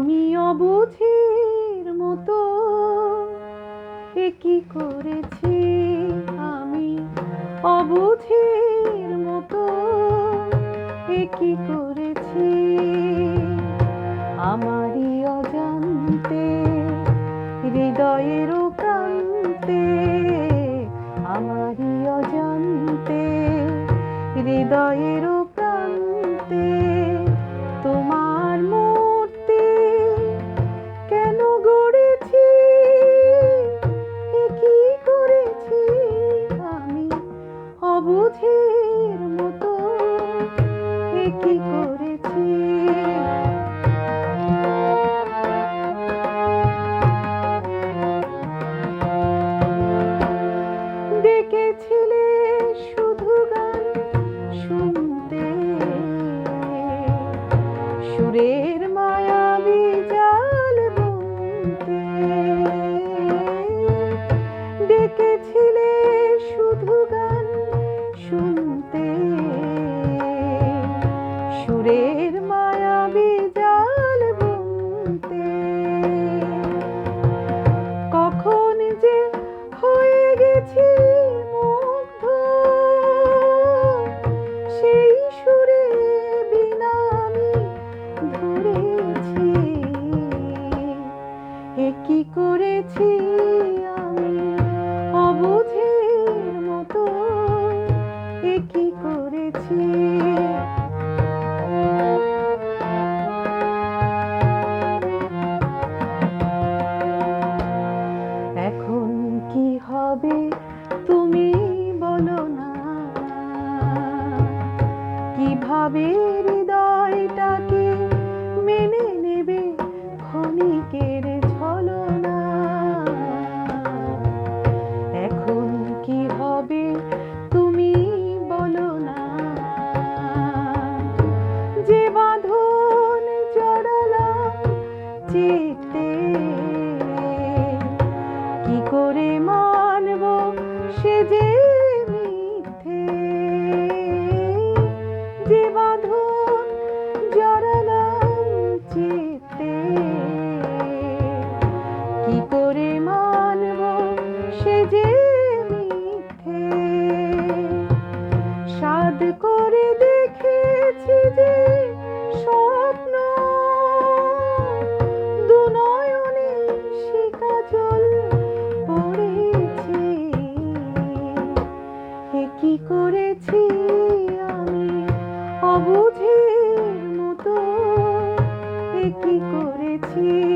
আমি অবুঝির মতো। এ কি করেছি আমি? অবুঝির মতো। এ কি করেছি? আমারই অজান্তে হৃদয়ের প্রান্তে আমারই অজান্তে হৃদয়ের কি করেছি? ডেকেছিলে শুধু গান শুনতে। সুরের সুরের কি করে মানব সে যে মিথ্যে? যে বাঁধন জড়ালাম চিত্তে কি করে মানব সে যে কি করেছি আমি? অবুঝের মতো কি করেছি?